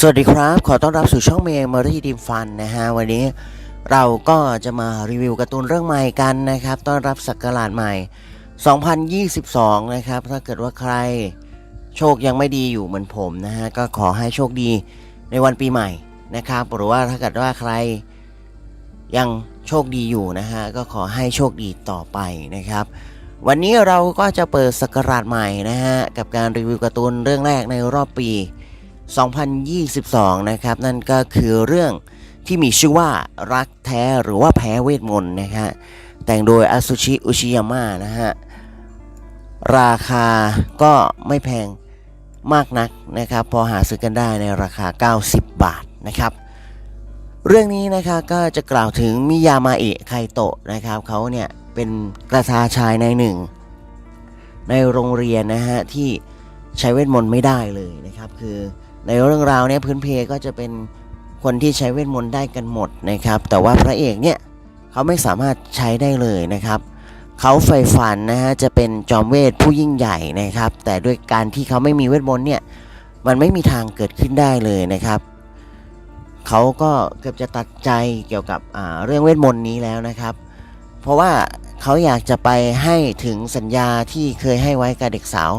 สวัสดีครับ ขอต้อนรับสู่ช่องเมย์มารีดีมฟันนะฮะ วันนี้เราก็จะมารีวิวการ์ตูนเรื่องใหม่กันนะครับ ต้อนรับศักราชใหม่ 2022 นะครับ ถ้าเกิดว่าใครโชคยังไม่ดีอยู่เหมือนผมนะฮะ ก็ขอให้โชคดีในวันปีใหม่นะครับ หรือว่าถ้าเกิดว่าใครยังโชคดีอยู่นะฮะ ก็ขอให้โชคดีต่อไปนะครับ วันนี้เราก็จะเปิดศักราชใหม่นะฮะ กับการรีวิวการ์ตูนเรื่องแรกในรอบปี2022 2022 นะครับ นั่นก็คือเรื่องที่มีชื่อว่ารักแท้หรือว่าแพ้เวทมนต์นะฮะแต่งโดยอาซุชิอุชิยาม่านะฮะราคาก็ไม่แพงมากนักนะครับ พอหาซื้อกันได้ในราคา 90 บาทนะครับ เรื่องนี้นะคะก็จะกล่าวถึงมิยามาเอะไคโตะนะครับเขาเนี่ยเป็นกระทาชายในหนึ่ง ในโรงเรียนนะฮะที่ใช้เวทมนต์ไม่ได้เลยนะครับ คือ ในเรื่องราวเนี่ยพื้นเพก็จะเป็นคนที่ใช้เวทมนต์ได้กันหมดนะครับ แต่ว่าพระเอกเนี่ยเขาไม่สามารถใช้ได้เลยนะครับเขาใฝ่ฝันนะฮะจะเป็นจอมเวทผู้ยิ่งใหญ่นะครับ แต่ด้วยการที่เขาไม่มีเวทมนต์เนี่ยมันไม่มีทางเกิดขึ้นได้เลยนะครับเขาก็เกือบจะตัดใจเกี่ยวกับอ่าเรื่องเวทมนต์นี้แล้วนะครับ เพราะว่าเขาอยากจะไปให้ถึงสัญญาที่เคยให้ไว้กับเด็กสาว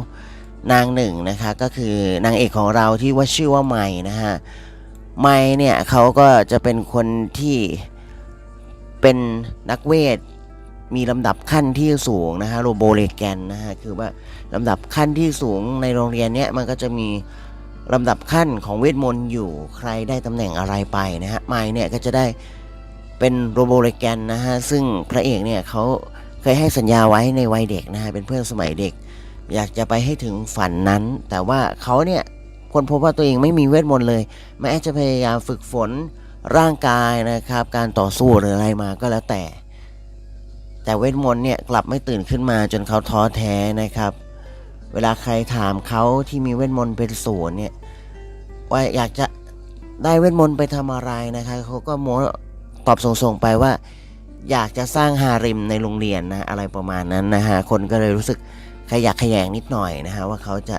นางหนึ่งนะคะก็คือนางเอกของเราที่ว่าชื่อว่าไมนะฮะไม่เนี่ยเขาก็จะเป็นคนที่เป็นนักเวทมีลำดับขั้นที่สูงนะฮะโรโบเลแกนนะฮะคือว่าลำดับขั้นที่สูงในโรงเรียนเนี้ยมันก็จะมีลำดับขั้นของเวทมนต์อยู่ใครได้ตำแหน่งอะไรไปนะฮะไม่เนี่ยก็จะได้เป็นโรโบเลแกนนะฮะซึ่งพระเอกเนี่ยเขาเคยให้สัญญาไว้ในวัยเด็กนะฮะเป็นเพื่อนสมัยเด็ก อยากจะไปให้ถึงฝันนั้น แต่ว่าเขาเนี่ยคนพบว่าตัวเองไม่มีเวทมนต์เลย แม้จะพยายามฝึกฝนร่างกายนะครับ การต่อสู้หรืออะไรมาก็แล้วแต่ แต่เวทมนต์เนี่ยกลับไม่ตื่นขึ้นมาจนเขาท้อแท้นะครับ เวลาใครถามเขาที่มีเวทมนต์เป็นศูนย์เนี่ยว่าอยากจะได้เวทมนต์ไปทำอะไรนะคะเขาก็โมตอบส่งๆไปว่า อยากจะสร้างฮาริมในโรงเรียนนะอะไรประมาณนั้นนะฮะคนก็เลยรู้สึก ขยักขยงนิดหน่อยนะฮะว่าเขาจะ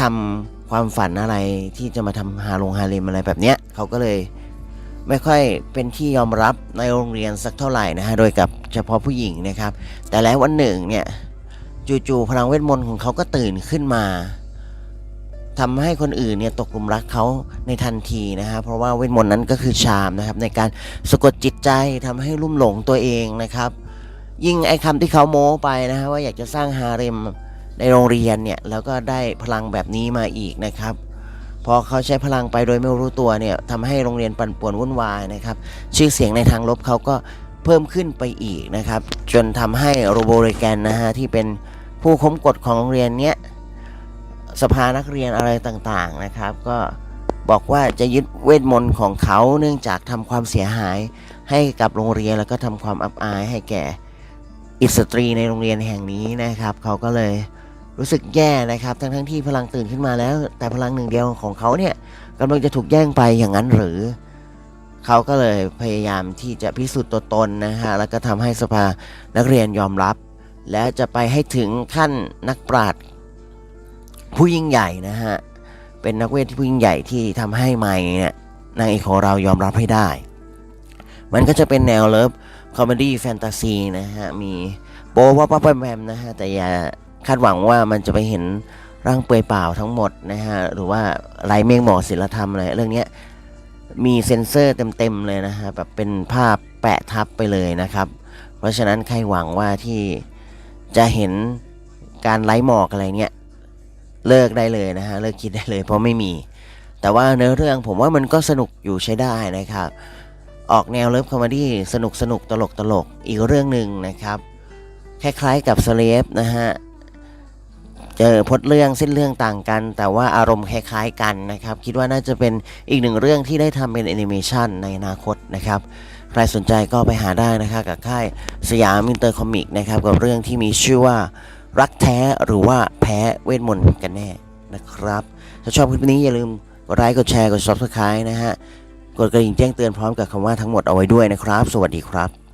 ทำความฝันอะไรที่จะมาทำฮาลงฮาเลมอะไรแบบเนี้ยเขาก็เลยไม่ค่อยเป็นที่ยอมรับในโรงเรียนสักเท่าไหร่นะฮะโดยกับเฉพาะผู้หญิงนะครับ แต่แล้ววันหนึ่งเนี่ยจู่ๆพลังเวทมนต์ของเขาก็ตื่นขึ้นมาทำให้คนอื่นเนี่ยตกหลุมรักเขาในทันทีนะฮะเพราะว่าเวทมนต์นั้นก็คือชามนะครับในการสะกดจิตใจทำให้ลุ่มหลงตัวเองนะครับ ยิ่งไอ้คำที่เขาโม้ไปนะฮะว่าอยากจะสร้างฮาเร็มในโรงเรียนเนี่ยแล้วก็ได้พลังแบบนี้มาอีกนะครับพอเขาใช้พลังไปโดยไม่รู้ตัวเนี่ยทำให้โรงเรียนปั่นป่วนวุ่นวายนะครับ ชื่อเสียงในทางลบเขาก็เพิ่มขึ้นไปอีกนะครับ จนทำให้โรโบเรแกนนะฮะที่เป็นผู้ค้มกฎของโรงเรียนเนี้ยสภานักเรียนอะไรต่างๆนะครับ ก็บอกว่าจะยึดเวทมนต์ของเขาเนื่องจากทำความเสียหายให้กับโรงเรียนแล้วก็ทำความอับอายให้แก่ อิสตรีในโรงเรียนแห่งนี้นะครับ เขาก็เลยรู้สึกแย่นะครับ ทั้งทั้งที่พลังตื่นขึ้นมาแล้ว แต่พลังหนึ่งเดียวของเขาเนี่ยกำลังจะถูกแย่งไปอย่างนั้นหรือ เขาก็เลยพยายามที่จะพิสูจน์ตัวตนนะฮะแล้วก็ทำให้สภานักเรียนยอมรับ แล้วจะไปให้ถึงขั้นนักปราชญ์ผู้ยิ่งใหญ่นะฮะเป็นนักเวทที่ผู้ยิ่งใหญ่ที่ทำให้ไมค์เนี่ยนางเอกของเรายอมรับให้ได้ มันก็จะเป็นแนวเลิฟคอมเมดี้แฟนตาซีนะฮะ มีโป๊ว่าป้าแปมนะฮะ แต่อย่าคาดหวังว่ามันจะไปเห็นร่างเปลือยเปล่าทั้งหมดนะฮะ หรือว่าลายเมฆหมอกศิลธรรมอะไรเรื่องนี้มีเซ็นเซอร์เต็มๆเลยนะฮะแบบเป็นภาพแปะทับไปเลยนะครับ เพราะฉะนั้นใครหวังว่าที่จะเห็นการไล่หมอกอะไรเนี้ยเลิกได้เลยนะฮะเลิกคิดได้เลยเพราะไม่มี แต่ว่าเนื้อเรื่องผมว่ามันก็สนุกอยู่ใช้ได้นะครับ ออกแนวเลิฟคอมเมดี้สนุกสนุกตลกตลกอีกเรื่องหนึ่งนะครับ คล้ายๆกับสเลฟนะฮะเจอพดเรื่องเส้นเรื่องต่างกัน แต่ว่าอารมณ์คล้ายๆกันนะครับ คิดว่าน่าจะเป็นอีกหนึ่งเรื่องที่ได้ทำเป็นแอนิเมชันในอนาคตนะครับใครสนใจก็ไปหาได้นะครับกับค่ายสยามอินเตอร์คอมิกนะครับกับเรื่องที่มีชื่อว่ารักแท้หรือว่าแพ้เวทมนต์กันแน่นะครับ ถ้าชอบคลิปนี้อย่าลืมกดไลค์กดแชร์กด subscribe นะฮะ กดกระดิ่งแจ้งเตือนพร้อมกับคำว่าทั้งหมดเอาไว้ด้วยนะครับ สวัสดีครับ